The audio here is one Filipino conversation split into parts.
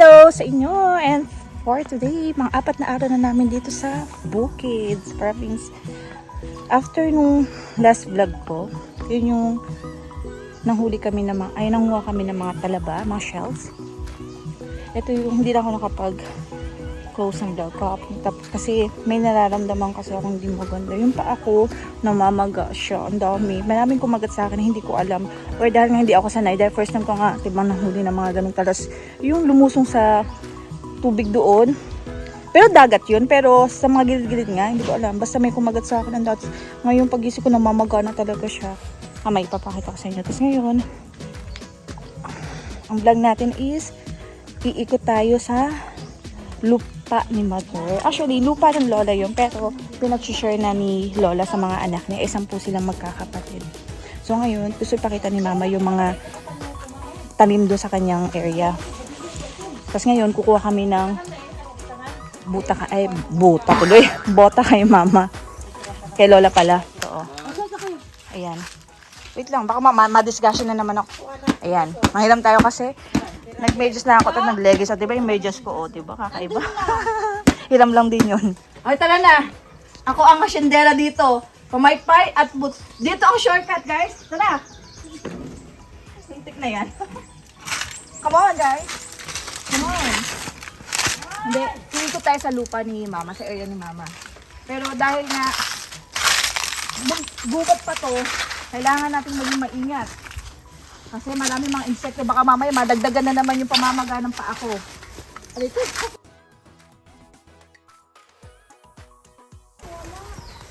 Hello sa inyo and for today, mga apat na araw na namin dito sa Bukids province. After nung last vlog ko, yun yung nanghuli kami ng mga, ay nanguha kami ng mga talaba, mga shells. Ito yung hindi na ako nakapag close ng vlog ko. Tap- Kasi may nararamdaman kasi akong hindi maganda. Yung pa ako, namamaga siya. Ang dami. Maraming kumagat sa akin hindi ko alam. Or dahil nga hindi ako sanay. Dahil first time ko nga, tibang nahuli ng mga ganong talas. Yung lumusong sa tubig doon. Pero dagat yun. Pero sa mga gilid-gilid nga, hindi ko alam. Basta may kumagat sa akin ng dots. Ngayon pagising ko, namamaga na talaga siya. Ah, may ipapakita ko sa inyo. Tapos ngayon, ang vlog natin is iikot tayo sa lupa ni mother. Actually, lupa ng lola yun, pero pinag-share na ni lola sa mga anak niya. Isang po silang magkakapatid. So ngayon, gusto ipakita ni mama yung mga tanim do sa kanyang area. Tapos ngayon, kukuha kami ng buta ka, ay, buta tuloy. Bota kay mama. Kay lola pala. Oo. Ayan. Wait lang, baka ma- ma- ma-discussion na naman ako. Ayan. Mahiram tayo kasi nag-medyas na ako at nag-leggings. At diba yung medyas ko, oh, diba? Kakaiba. Hiram lang din yun. Ay, tara na. Ako ang asyendera dito. Pumaypay at boots. Dito ang shortcut, guys. Tara. Sintik na yan. Come on, guys. Come on. Hindi, ko tayo sa lupa ni mama, sa area ni mama. Pero dahil bu- bukod pa to, kailangan natin maging maingat. Kasi marami mga insekto, baka mamaya madagdagan na naman yung pamamaga ng paa ko. Alito.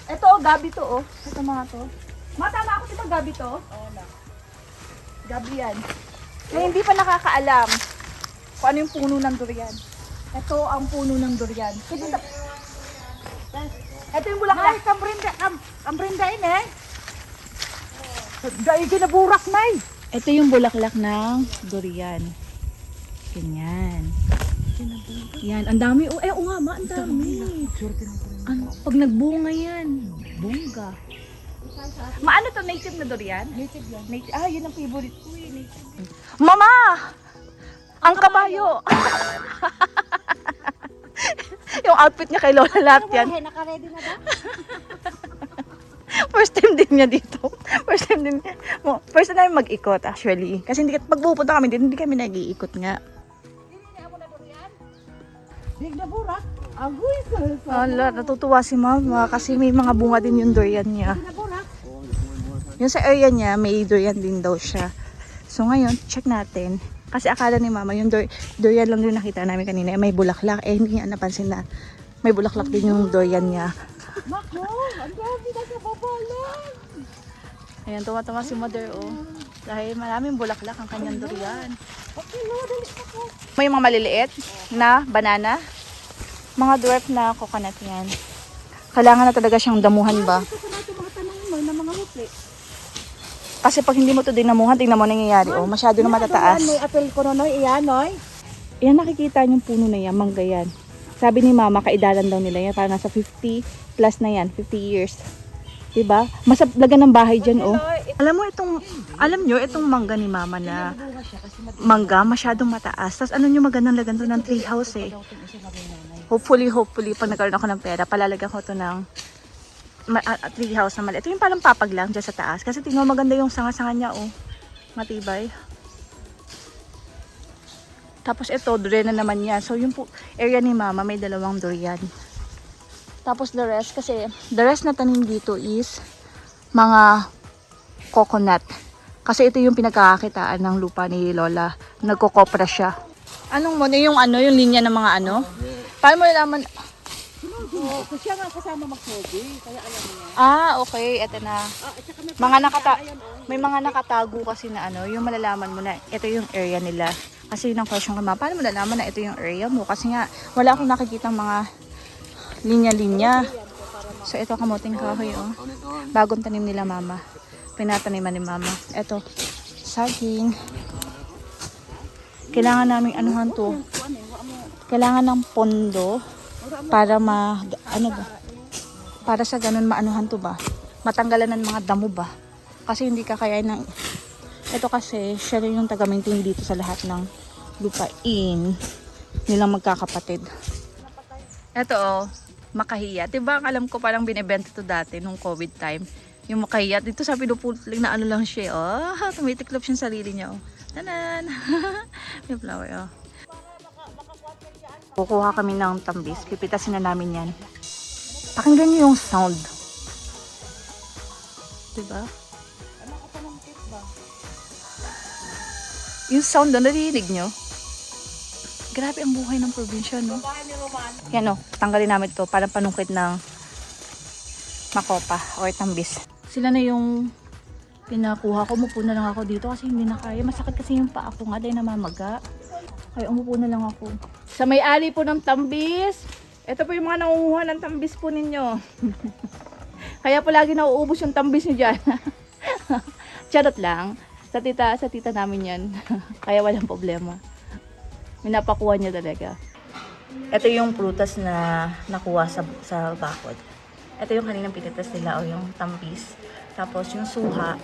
Ito, oh, gabi to, oh. Ito mga to. Matama ako, di ba gabi to? Oo na. Gabi yan. Na hindi pa nakakaalam kung ano yung puno ng durian. Ito ang puno ng durian. Kasi ito, ito yung bulaklak. Ay, kambrinda, kam, kambrinda in eh. Dahil kinaburak na eh. Ito yung bulaklak ng durian. Ganyan. Yan, ang dami. Oh, eh, oo nga, ma, ang dami. Ano, pag nagbunga yan, bongga. Maano to, native na durian? Native yan. Native, ah, yun ang favorite ko eh, native. Mama! Ang kabayo! yung outfit niya kay Lola lahat yan. Naka-ready na ba? First time din niya dito. First time din niya. First time mag-ikot actually. Kasi hindi pag pupunta kami dito, hindi kami nag-iikot nga. Big na burak. Agoy, sa Ala, natutuwa si mama kasi may mga bunga din yung durian niya. Yung sa area niya, may durian din daw siya. So ngayon, check natin. Kasi akala ni mama, yung dur- durian lang din nakita namin kanina, may bulaklak. Eh, hindi niya napansin na may bulaklak din yung durian niya. Nako, ang dami na sa babalan. Ayan, tuwa-tuwa si mother, oh. Dahil maraming bulaklak ang kanyang durian. Okay, no, dali ako. May mga maliliit na banana. Mga dwarf na coconut yan. Kailangan na talaga siyang damuhan ba? Ito natin mga tanong mo na mga hukli. Kasi pag hindi mo to dinamuhan, tingnan mo nangyayari. Oh, masyado na matataas. May apel ko no, noy, iyan, noy. Yan nakikita yung puno na yan, mangga yan. Sabi ni mama, kaidaran daw nila yan. Parang nasa 50 plus na yan, 50 years. Diba? Masablagan ng bahay dyan, oh. Alam mo itong, alam nyo, itong mangga ni mama na mangga, masyadong mataas. Tapos ano nyo magandang lagan to ng tree house eh. Hopefully, hopefully, pag nagkaroon ako ng pera, palalagyan ko to ng ah, tree house na maliit. Ito yung parang papag lang dyan sa taas. Kasi tingnan maganda yung sanga-sanga niya, oh. Matibay. Tapos ito, durian na naman yan. So yung po, area ni mama, may dalawang durian. Tapos the rest, kasi the rest na tanim dito is mga coconut. Kasi ito yung pinagkakakitaan ng lupa ni Lola. Nagkokopra siya. Anong mo? Yung ano, yung linya ng mga ano? Paano mo nalaman? Oo, kasi siya nga kasama mag-hobby, kaya alam mo yan. Ah, okay. Ito na. Ah, at saka may Mga nakata may mga nakatago kasi na ano, yung malalaman mo na ito yung area nila. Kasi yun ang question ko, paano mo nalaman na ito yung area mo? Kasi nga, wala akong nakikita mga linya-linya. So, ito kamuting kahoy, oh. Bagong tanim nila, mama. Pinataniman ni mama. Ito, saging. Kailangan namin anuhan to. Kailangan ng pondo para ma, ano ba? Para sa ganun maanuhan to ba? Matanggalan ng mga damo ba? Kasi hindi kakayain ng ito kasi siya rin yung taga-maintain dito sa lahat ng lupain. nilang magkakapatid. Ito oh, makahiya. Diba alam ko parang binibenta to dati nung COVID time. Yung makahiya. Dito sa pinuputling na ano lang siya. Oh, tumitiklop siya sa sarili niya. Oh. Tanan! May flower oh. Kukuha kami ng tambis. Pipitasin na namin yan. Pakinggan niyo yung sound. Diba? Yung sound na narinig nyo. Grabe ang buhay ng probinsya, no? Yan, o. Tanggalin namin to para panungkit ng makopa or tambis. Sila na yung pinakuha ko. Umupo na lang ako dito kasi hindi na kaya. Masakit kasi yung paa ko nga dahil namamaga. Kaya umupo na lang ako. Sa may-ari po ng tambis. Ito po yung mga nangunguha ng tambis po ninyo. Kaya po lagi nauubos yung tambis niyo dyan. Charot lang. Sa tita, sa tita namin yan. Kaya walang problema. Minapakuha niya talaga. Ito yung prutas na nakuha sa, sa bakod. Ito yung kaninang pinitas nila o yung tambis. Tapos yung suha,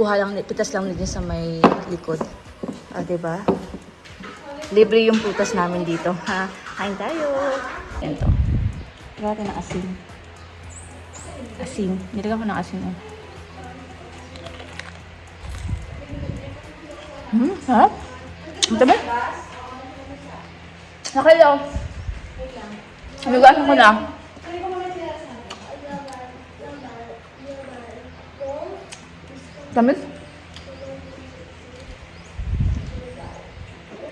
kuha lang, pitas lang din sa may likod. Ah, diba? Libre yung prutas namin dito. Ha? Kain tayo! Yan to. Lagyan natin ng asin. Asin. Nilagyan ko ng asin. Oh. Sarap. Ang tabi. Nakalaw. Nalugasan ko na. Damit?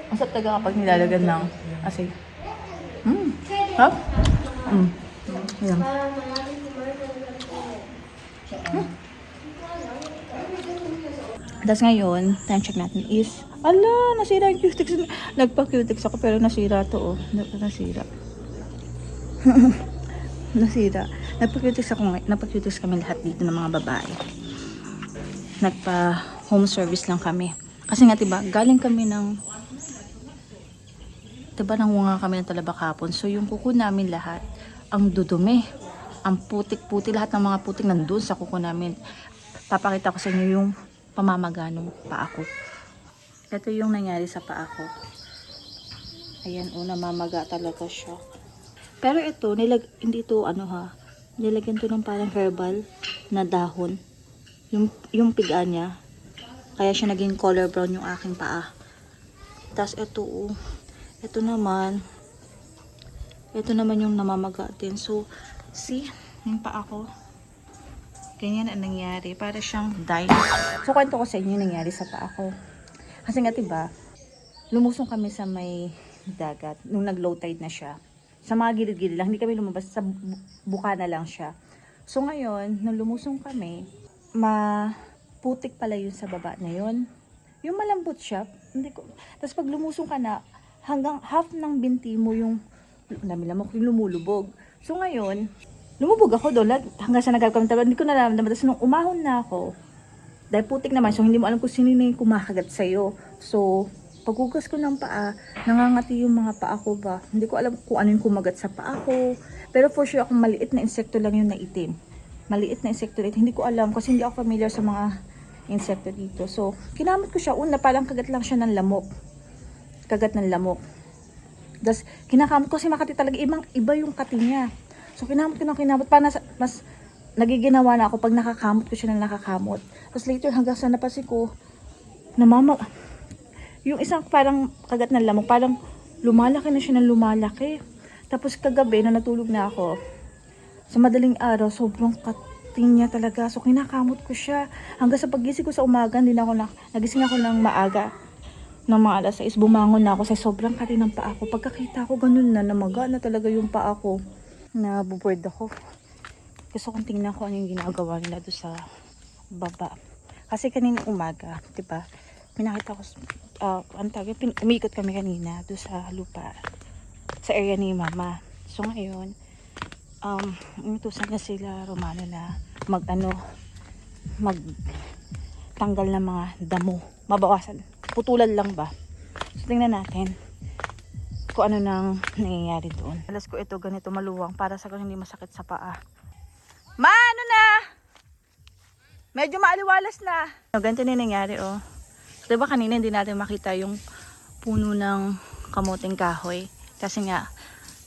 Ang sarap talaga kapag nilalagan ng asin. Mm. Ha? Mm. Yan. Mm. Tapos ngayon, time check natin is, ala, nasira yung cutex. Nagpa-cutex ako pero nasira to, oh. Nasira. nasira. Nagpa-cutex ako ngayon. Nagpa-cutex kami lahat dito ng mga babae. Nagpa home service lang kami. Kasi nga, diba, galing kami ng diba nangunga kami ng talaba kapon. So yung kuko namin lahat, ang dudumi, ang putik-putik, lahat ng mga putik nandun sa kuko namin. Papakita ko sa inyo yung pamamaga ng paa ko. Ito yung nangyari sa paa ko. Ayan, o, namamaga talaga siya. Pero ito, nilag, hindi to ano ha, nilagyan to ng parang herbal na dahon. Yung, yung piga niya, kaya siya naging color brown yung aking paa. Tapos ito, oh, ito naman, ito naman yung namamaga din. So, see, yung paa ko, ganyan ang nangyari. Para siyang dye. So, kwento ko sa inyo nangyari sa paa ko. Kasi nga, diba, lumusong kami sa may dagat nung nag-low tide na siya. Sa mga gilid-gilid lang, hindi kami lumabas, sa bu- buka na lang siya. So, ngayon, nung lumusong kami, maputik pala yun sa baba na yun. Yung malambot siya, hindi ko, tapos pag lumusong ka na, hanggang half ng binti mo yung, namilamok yung lumulubog. So ngayon, lumubog ako doon, hanggang sa nagkakaroon kami, hindi ko nalaman, tapos nung umahon na ako, dahil putik naman, so hindi mo alam kung sino na yung kumakagat sa'yo. So, paghugas ko ng paa, nangangati yung mga paa ko ba. Hindi ko alam kung ano yung kumagat sa paa ko. Pero for sure, akong maliit na insekto lang yung naitim. Maliit na insekto rin. Hindi ko alam kasi hindi ako familiar sa mga insekto dito. So, kinamot ko siya. Una, parang kagat lang siya ng lamok. Kagat ng lamok. Tapos, kinakamot ko kasi makati talaga. Ibang, iba yung kati niya. So, kinamot ko ng kinamot. Para mas nagiginawa na ako pag nakakamot ko siya ng nakakamot. Tapos later, hanggang sa napansin ko, namama, yung isang parang kagat ng lamok, parang lumalaki na siya ng lumalaki. Tapos kagabi, na natulog na ako, sa madaling araw, sobrang kating niya talaga. So, kinakamot ko siya. Hanggang sa pagising ko sa umaga, hindi na ako na, nagising ako ng maaga ng mga alas 6, bumangon na ako sa sobrang kati ng paa ko. Pagkakita ko, ganun na, namaga na talaga yung paa ko. Nabuboard ako. Gusto kong tingnan ko ano yung ginagawa nila doon sa baba. Kasi kanina umaga, di ba? Pinakita ko, uh, ang tawag, umikot kami kanina doon sa lupa. Sa area ni mama. So ngayon, um, inutusan na sila Romano na mag ano, mag tanggal ng mga damo. Mabawasan. Putulan lang ba? So tingnan natin kung ano nang nangyayari doon. Alas ko ito ganito maluwang para sa ganun hindi masakit sa paa. Ma, ano na? Medyo maaliwalas na. Oh, ganito na nangyari, oh. Diba kanina hindi natin makita yung puno ng kamuting kahoy. Kasi nga,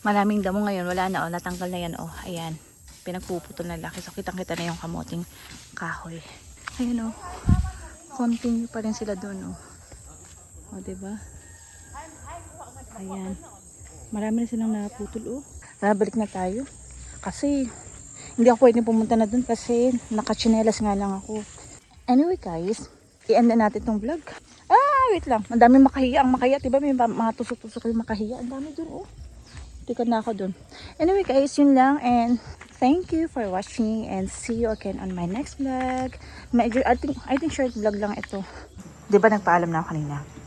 maraming damo ngayon. Wala na, oh. Natanggal na yan, oh. Ayan. Pinagpuputol na laki. So, kitang-kita na yung kamuting kahoy. Ayan, oh. Continue pa rin sila doon, oh. O, diba? Ayan. Marami na silang naputol, oh. Tara, balik na tayo. Kasi, hindi ako pwede pumunta na doon kasi nakachinelas nga lang ako. Anyway, guys, i-end na natin tong vlog. Ah, wait lang. Ang dami makahiya. Ang makahiya, diba? May mga tusok-tusok yung makahiya. Ang dami doon, oh. Tikad na ako doon. Anyway, guys, yun lang. And thank you for watching and see you again on my next vlog. Medyo, I think, I think short vlog lang ito. Di ba nagpaalam na ako kanina?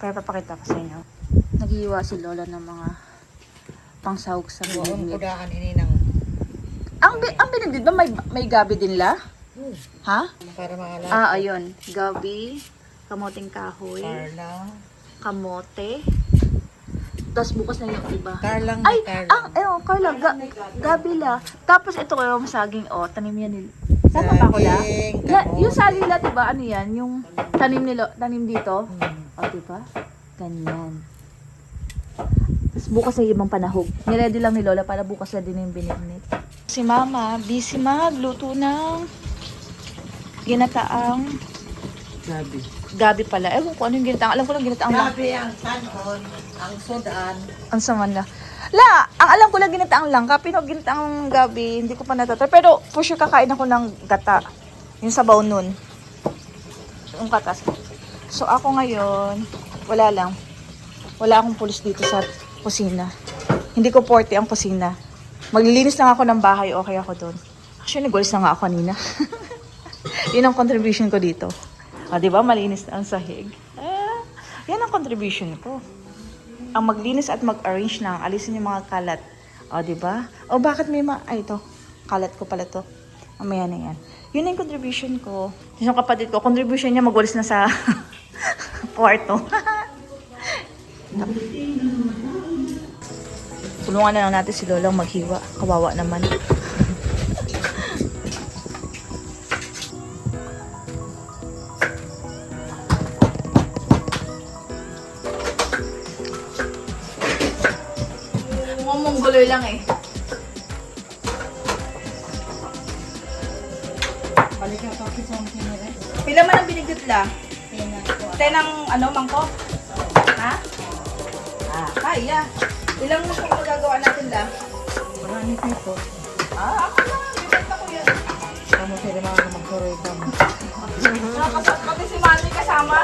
Pero papakita ko sa inyo. Naghiwa si Lola ng mga pangsahog sa Buong kudaan ini ng Ang, bi- ang binigmit ba may, may gabi din la? Ha? para maalam. Ah, ayun. Gabi, kamoting kahoy, Carla. kamote. Tapos bukas na yung iba. Carlang Ay, Carla. ang, eh, oh, Carla, ga, gabi la. Tapos ito kayo saging, oh, tanim yan nila. Tama ba ako la? Saging, La, kamote. yung saging la, diba, ano yan? Yung tanim nilo, tanim dito. Hmm. O, diba? Ganyan. Tapos bukas yung ibang panahog. Niready lang ni Lola para bukas na din yung binignit. Si Mama, busy magluto ng ginataang Gabi. gabi pala. Ewan ko ano yung ginataang. Alam ko lang ginataang lang. Gabi ang tanon, ang sudan. Ang saman na. La, ang alam ko lang ginataang langka. Pero ginataang gabi, hindi ko pa natatry. Pero for sure kakain ako ng gata. Yung sabaw nun. Yung katas. So ako ngayon, wala lang. Wala akong pulis dito sa kusina. Hindi ko porte ang kusina. Maglilinis lang ako ng bahay, okay ako doon. Actually, nagwalis na nga ako kanina. Yun ang contribution ko dito. Ah, di ba? Malinis na ang sahig. Ah, yan ang contribution ko ang maglinis at mag-arrange ng alisin yung mga kalat. O, di ba? O, bakit may mga... Ay, ito. Kalat ko pala to. Mamaya na yan. Yun yung contribution ko. Yung kapatid ko, contribution niya magwalis na sa kwarto. Tulungan na lang natin si Lolang maghiwa. Kawawa naman. Mukhang mongoloy lang eh. Balik sa mga kinire. Pila man ang binigit la? Tenang ano, mangkok? Ha? Ah, kaya. Ilang mangkok magagawa natin la? Marami kayo. Ah, ako na. Bibat na ko yan. Kamu sila mga magsuroy ka mo. Nakasat pati si Manny kasama.